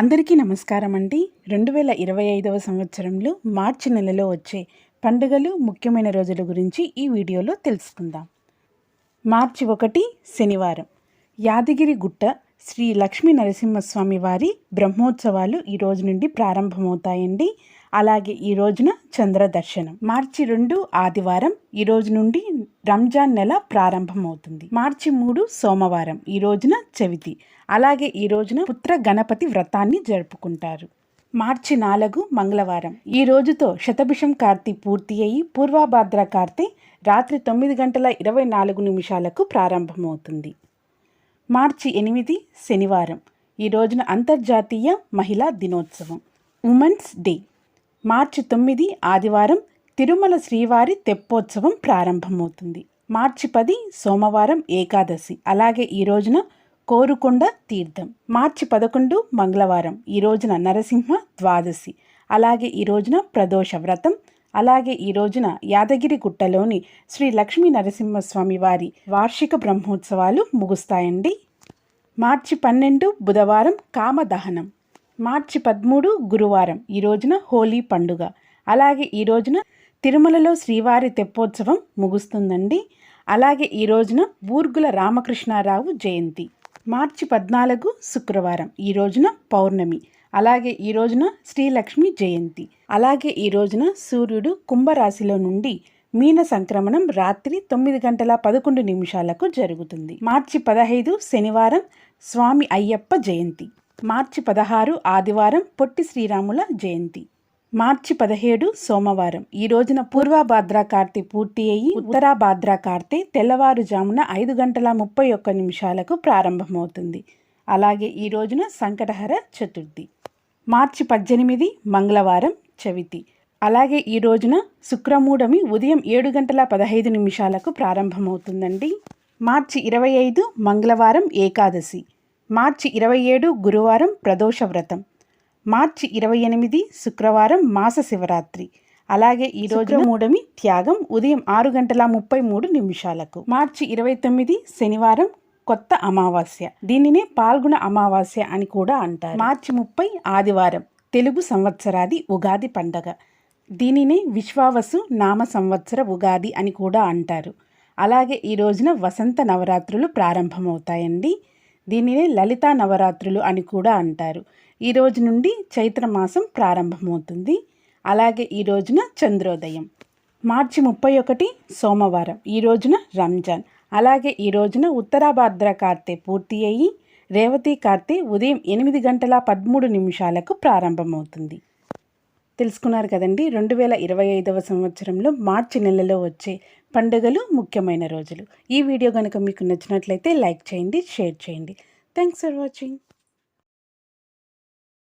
అందరికీ నమస్కారం అండి. రెండు వేల ఇరవై ఐదవ సంవత్సరంలో మార్చి నెలలో వచ్చే పండుగలు ముఖ్యమైన రోజుల గురించి ఈ వీడియోలో తెలుసుకుందాం. మార్చి ఒకటి శనివారం. యాదగిరి గుట్ట శ్రీ లక్ష్మీ నరసింహస్వామి వారి బ్రహ్మోత్సవాలు ఈ రోజు నుండి ప్రారంభమవుతాయండి. అలాగే ఈ రోజున చంద్ర దర్శనం. మార్చి రెండు ఆదివారం ఈ రోజు నుండి రంజాన్ నెల ప్రారంభమవుతుంది. మార్చి మూడు సోమవారం ఈ రోజున చవితి. అలాగే ఈ రోజున పుత్ర గణపతి వ్రతాన్ని జరుపుకుంటారు. మార్చి నాలుగు మంగళవారం ఈ రోజుతో శతభిషం కార్తీ పూర్తి అయి పూర్వాభాద్ర కార్తె రాత్రి తొమ్మిది గంటల ఇరవై నాలుగు నిమిషాలకు ప్రారంభమవుతుంది. మార్చి ఎనిమిది శనివారం ఈ రోజున అంతర్జాతీయ మహిళా దినోత్సవం. Women's day. మార్చి తొమ్మిది ఆదివారం తిరుమల శ్రీవారి తెప్పోత్సవం ప్రారంభమవుతుంది. మార్చి పది సోమవారం ఏకాదశి. అలాగే ఈ రోజున కోరుకొండ తీర్థం. మార్చి పదకొండు మంగళవారం. ఈ రోజున నరసింహ ద్వాదశి. అలాగే ఈ రోజున ప్రదోష వ్రతం. అలాగే ఈ రోజున యాదగిరి గుట్టలోని శ్రీ లక్ష్మీ నరసింహస్వామి వారి వార్షిక బ్రహ్మోత్సవాలు ముగుస్తాయండి. మార్చి పన్నెండు బుధవారం కామదహనం. మార్చి పదమూడు గురువారం ఈ రోజున హోలీ పండుగ. అలాగే ఈ రోజున తిరుమలలో శ్రీవారి తెప్పోత్సవం ముగుస్తుందండి. అలాగే ఈ రోజున బూర్గుల రామకృష్ణారావు జయంతి. మార్చి పద్నాలుగు శుక్రవారం ఈ రోజున పౌర్ణమి. అలాగే ఈ రోజున శ్రీలక్ష్మి జయంతి. అలాగే ఈ రోజున సూర్యుడు కుంభరాశిలో నుండి మీన సంక్రమణం రాత్రి తొమ్మిది గంటల పదకొండు నిమిషాలకు జరుగుతుంది. మార్చి పదహైదు శనివారం స్వామి అయ్యప్ప జయంతి. మార్చి పదహారు ఆదివారం పొట్టి శ్రీరాముల జయంతి. మార్చి పదిహేడు సోమవారం. ఈ రోజున పూర్వభాద్రా కార్తె పూర్తి అయ్యి ఉత్తరాభాద్రా కార్తె తెల్లవారుజామున ఐదు గంటల ముప్పై ఒక్క నిమిషాలకు ప్రారంభమవుతుంది. అలాగే ఈ రోజున సంకటహర చతుర్థి. మార్చి పద్దెనిమిది మంగళవారం చవితి. అలాగే ఈ రోజున శుక్రమూఢమి ఉదయం ఏడు గంటల పదహైదు నిమిషాలకు ప్రారంభమవుతుందండి. మార్చి ఇరవై ఐదు మంగళవారం ఏకాదశి. మార్చి ఇరవై ఏడు గురువారం ప్రదోష వ్రతం. మార్చి ఇరవై ఎనిమిది శుక్రవారం మాస శివరాత్రి. అలాగే ఈ రోజు మూడమి త్యాగం ఉదయం ఆరు గంటల ముప్పై మూడు నిమిషాలకు. మార్చి ఇరవై తొమ్మిది శనివారం కొత్త అమావాస్య. దీనినే పాల్గొన అమావాస్య అని కూడా అంటారు. మార్చి ముప్పై ఆదివారం తెలుగు సంవత్సరాది ఉగాది పండగ. దీనినే విశ్వావసు నామ సంవత్సర ఉగాది అని కూడా అంటారు. అలాగే ఈ రోజున వసంత నవరాత్రులు ప్రారంభమవుతాయండి. దీనినే లలితా నవరాత్రులు అని కూడా అంటారు. ఈ రోజు నుండి చైత్రమాసం ప్రారంభమవుతుంది. అలాగే ఈ రోజున చంద్రోదయం. మార్చి ముప్పై ఒకటి సోమవారం. ఈ రోజున రంజాన్. అలాగే ఈ రోజున ఉత్తరాభాద్ర కార్తె పూర్తి అయ్యి రేవతి కార్తె ఉదయం ఎనిమిది గంటల పదమూడు నిమిషాలకు ప్రారంభమవుతుంది. తెలుసుకున్నారు కదండి. రెండు వేల ఇరవై ఐదవ సంవత్సరంలో మార్చి నెలలో వచ్చే పండుగలు ముఖ్యమైన రోజులు. ఈ వీడియో కనుక మీకు నచ్చినట్లయితే లైక్ చేయండి షేర్ చేయండి. Thanks for watching.